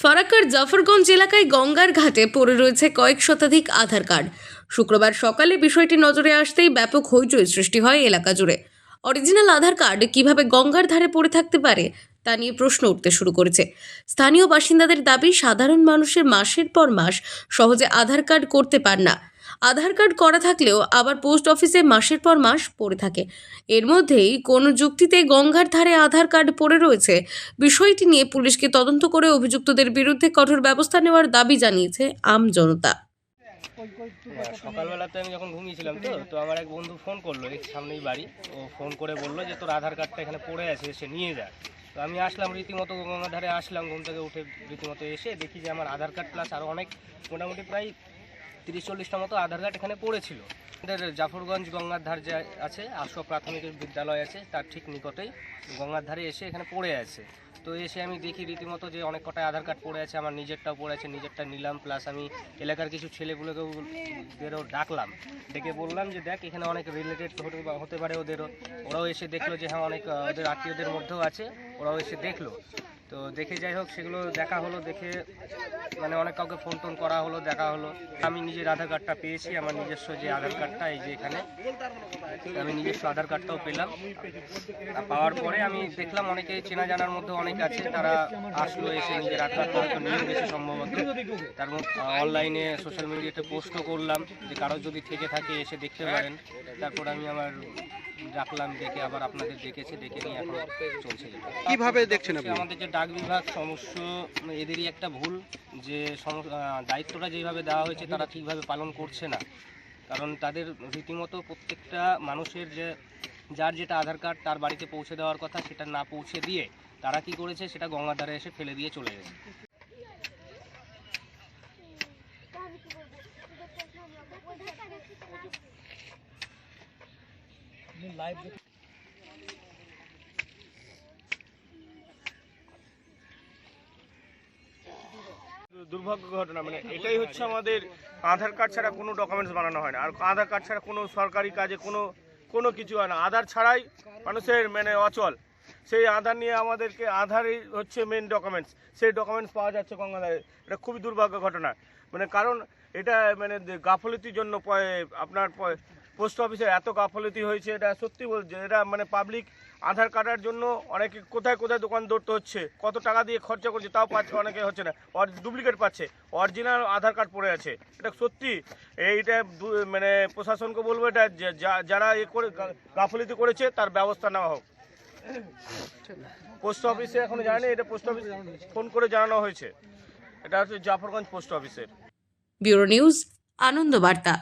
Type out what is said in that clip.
ফারাক্কার জাফরগঞ্জ এলাকায় গঙ্গার ঘাটে পড়ে রয়েছে কয়েক শতাধিক আধার কার্ড। শুক্রবার সকালে বিষয়টি নজরে আসতেই ব্যাপক হইচই সৃষ্টি হয় এলাকা জুড়ে। অরিজিনাল আধার কার্ড কীভাবে গঙ্গার ধারে পড়ে থাকতে পারে তা নিয়ে প্রশ্ন উঠতে শুরু করেছে। স্থানীয় বাসিন্দাদের দাবি সাধারণ মানুষের মাসের পর মাস সহজে আধার কার্ড করতে পার না। আধার কার্ড করা থাকলেও আবার পোস্ট অফিসে মাসের পর মাস পড়ে থাকে। এর মধ্যেই কোন যুক্তিতে গঙ্গার ধারে আধার কার্ড পড়ে রয়েছে বিষয়টি নিয়ে পুলিশকে তদন্ত করে অভিযুক্তদের বিরুদ্ধে কঠোর ব্যবস্থা নেওয়ার দাবি জানিয়েছে আম জনতা। হ্যাঁ, সকালবেলাতে আমি যখন ঘুমিয়েছিলাম তো তো আমার এক বন্ধু ফোন করল সামনেই বাড়ি। ও ফোন করে বলল যে তোর আধার কার্ডটা এখানে পড়ে আছে সে নিয়ে যা। তো আমি আসলাম, রীতিমতো গঙ্গার ধারে আসলাম, ঘুম থেকে উঠে রীতিমতো এসে দেখি যে আমার আধার কার্ড প্লাস আরও অনেক, মোটামুটি প্রায় তিরিশ চল্লিশটা মতো আধার কার্ড এখানে পড়েছিল। আমাদের জাফরগঞ্জ গঙ্গার ধার যে আছে, আশো প্রাথমিক বিদ্যালয় আছে, তার ঠিক নিকটেই গঙ্গার ধারে এসে এখানে পড়ে আছে। তো এসে আমি দেখি রীতিমতো যে অনেক কটায় আধার কার্ড পড়ে আছে, আমার নিজেরটাও পড়ে আছে, নিজেরটা নিলাম প্লাস আমি এলাকার কিছু ছেলেগুলোকেও ওদেরও ডাকলাম। ডেকে বললাম যে দেখ, এখানে অনেক রিলেটেড হতে পারে ওদেরও। ওরাও এসে দেখল যে হ্যাঁ অনেক ওদের আত্মীয়দের মধ্যেও আছে, ওরাও এসে দেখল। তো দেখে যাই হোক, সেগুলো দেখা হলো, দেখে মানে অনেক কাউকে ফোন টোন করা হলো, দেখা হলো। আমি নিজের আধার কার্ডটা পেয়েছি, আমার নিজস্ব যে আধার কার্ডটা, এই যে এখানে। আমি নিজস্ব আধার কার্ডটাও পেলাম। পাওয়ার পরে আমি দেখলাম অনেকে চেনা জানার মধ্যে অনেক আছে, তারা আসলো এসে নিজের আধার কার্ডটা নিয়ে গেছে সম্ভবত। তার অনলাইনে, সোশ্যাল মিডিয়াতে পোস্টও করলাম, যে কারও যদি থেকে থাকে, এসে দেখতে পারেন। তারপর আমি আমার ডাকলাম ডেকে আবার আপনাদের ডেকেছে ডেকে নিয়ে এখন চলছে। কীভাবে দেখছেন আপনি? আমাদের যে ডাক বিভাগ সমস্য এদেরই একটা ভুল যে দায়িত্বটা যেভাবে দেওয়া হয়েছে তারা ঠিকভাবে পালন করছে না। কারণ তাদের রীতিমতো প্রত্যেকটা মানুষের যে যার যেটা আধার কার্ড তার বাড়িতে পৌঁছে দেওয়ার কথা সেটা না পৌঁছে দিয়ে তারা কি করেছে সেটা গঙ্গার ধারে এসে ফেলে দিয়ে চলে গেছে। দুর্ভাগ্য ঘটনা মানে এটাই হচ্ছে আমাদের আধার কার্ড ছাড়া কোনো ডকুমেন্টস বানানো হয় না। আর আধার কার্ড ছাড়া কোনো সরকারি কাজে কোনো কোনো কিছু হয় না। আধার ছাড়াই মানুষের মানে অচল। সেই আধার নিয়ে আমাদেরকে আধারই হচ্ছে মেন ডকুমেন্টস সেই ডকুমেন্টস পাওয়া যাচ্ছে গঙ্গাধারে। এটা খুবই দুর্ভাগ্য ঘটনা। মানে কারণ এটা মানে গাফলতির জন্য আপনার পোস্ট অফিসে এত গাফলতি হয়েছে, এটা সত্যি বলছে এটা মানে পাবলিক আধার কার্ডের জন্য অনেকে কোথায় কোথায় দোকান ধরতে হচ্ছে, কত টাকা দিয়ে খরচা করছে তাও পাচ্ছে, অনেকে হচ্ছে না। ডুপ্লিকেট পাচ্ছে অরিজিনাল আধার কার্ড পড়ে আছে। এটা সত্যি, এইটা মানে প্রশাসনকে বলব এটা যারা এ করে গাফলিতি করেছে, তার ব্যবস্থা নেওয়া হোক। পোস্ট অফিসে এখনও জানেনি এটা পোস্ট অফিস ফোন করে জানানো হয়েছে। এটা হচ্ছে জাফরগঞ্জ পোস্ট অফিসের। Bureau news, Ananda Barta.